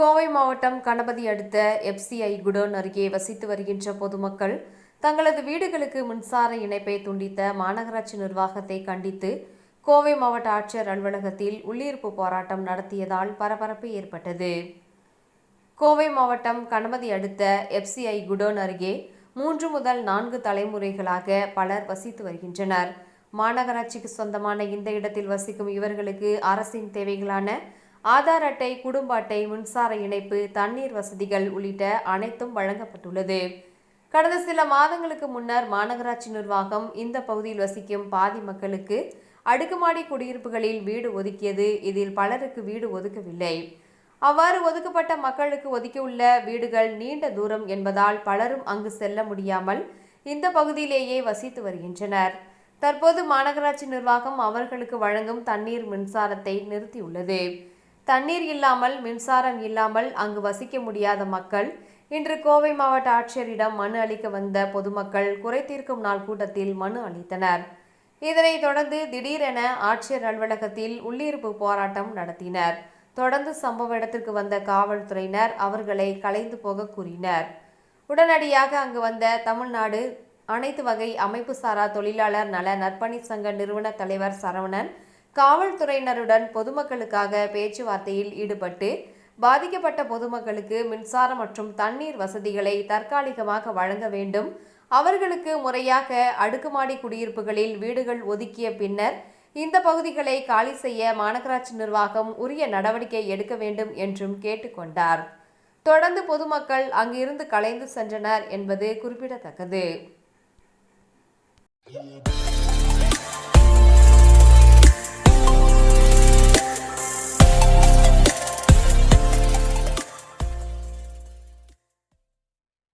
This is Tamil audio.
கோவை மாவட்டம் கணபதி அடுத்த எஃப்சிஐ குடோன் அருகே வசித்து வருகின்ற பொதுமக்கள் தங்களது வீடுகளுக்கு மின்சார இணைப்பை துண்டித்த மாநகராட்சி நிர்வாகத்தை கண்டித்து கோவை மாவட்ட ஆட்சியர் அலுவலகத்தில் உள்ளிருப்பு போராட்டம் நடத்தியதால் பரபரப்பு ஏற்பட்டது. கோவை மாவட்டம் கணபதி அடுத்த எஃப்சிஐ குடோன் அருகே மூன்று முதல் நான்கு தலைமுறைகளாக பலர் வசித்து வருகின்றனர். மாநகராட்சிக்கு சொந்தமான இந்த இடத்தில் வசிக்கும் இவர்களுக்கு அரசின் தேவைகளான ஆதார் அட்டை குடும்ப அட்டை மின்சார இணைப்பு தண்ணீர் வசதிகள் உள்ளிட்ட அனைத்தும் வழங்கப்பட்டுள்ளது. கடந்த சில மாதங்களுக்கு முன்னர் மாநகராட்சி நிர்வாகம் இந்த பகுதியில் வசிக்கும் பாதி மக்களுக்கு அடுக்குமாடி குடியிருப்புகளில் வீடு ஒதுக்கியது. இதில் பலருக்கு வீடு ஒதுக்கவில்லை. அவ்வாறு ஒதுக்கப்பட்ட மக்களுக்கு ஒதுக்கியுள்ள வீடுகள் நீண்ட தூரம் என்பதால் பலரும் அங்கு செல்ல முடியாமல் இந்த பகுதியிலேயே வசித்து வருகின்றனர். தற்போது மாநகராட்சி நிர்வாகம் அவர்களுக்கு வழங்கும் தண்ணீர் மின்சாரத்தை நிறுத்தியுள்ளது. தண்ணீர் இல்லாமல் மின்சாரம் இல்லாமல் அங்கு வசிக்க முடியாத மக்கள் இன்று கோவை மாவட்ட ஆட்சியரிடம் மனு அளிக்க வந்த பொதுமக்கள் குறை தீர்க்கும் நாள் கூட்டத்தில் மனு அளித்தனர். இதனைத் தொடர்ந்து திடீரென ஆட்சியர் அலுவலகத்தில் உள்ளிருப்பு போராட்டம் நடத்தினர். தொடர்ந்து சம்பவ இடத்திற்கு வந்த காவல்துறையினர் அவர்களை கலைந்து போக கூறினர். உடனடியாக அங்கு வந்த தமிழ்நாடு அனைத்து வகை அமைப்பு சாரா தொழிலாளர் நல நற்பணி சங்க நிறுவன தலைவர் சரவணன் காவல்துறையினருடன் பொதுமக்களுக்காக பேச்சுவார்த்தையில் ஈடுபட்டு பாதிக்கப்பட்ட பொதுமக்களுக்கு மின்சாரம் மற்றும் தண்ணீர் வசதிகளை தற்காலிகமாக வழங்க வேண்டும். அவர்களுக்கு முறையாக அடுக்குமாடி குடியிருப்புகளில் வீடுகள் ஒதுக்கிய பின்னர் இந்த பகுதிகளை காலி செய்ய மாநகராட்சி நிர்வாகம் உரிய நடவடிக்கை எடுக்க வேண்டும் என்றும் கேட்டுக்கொண்டார். தொடர்ந்து பொதுமக்கள் அங்கிருந்து கலைந்து சென்றனர் என்பது குறிப்பிடத்தக்கது.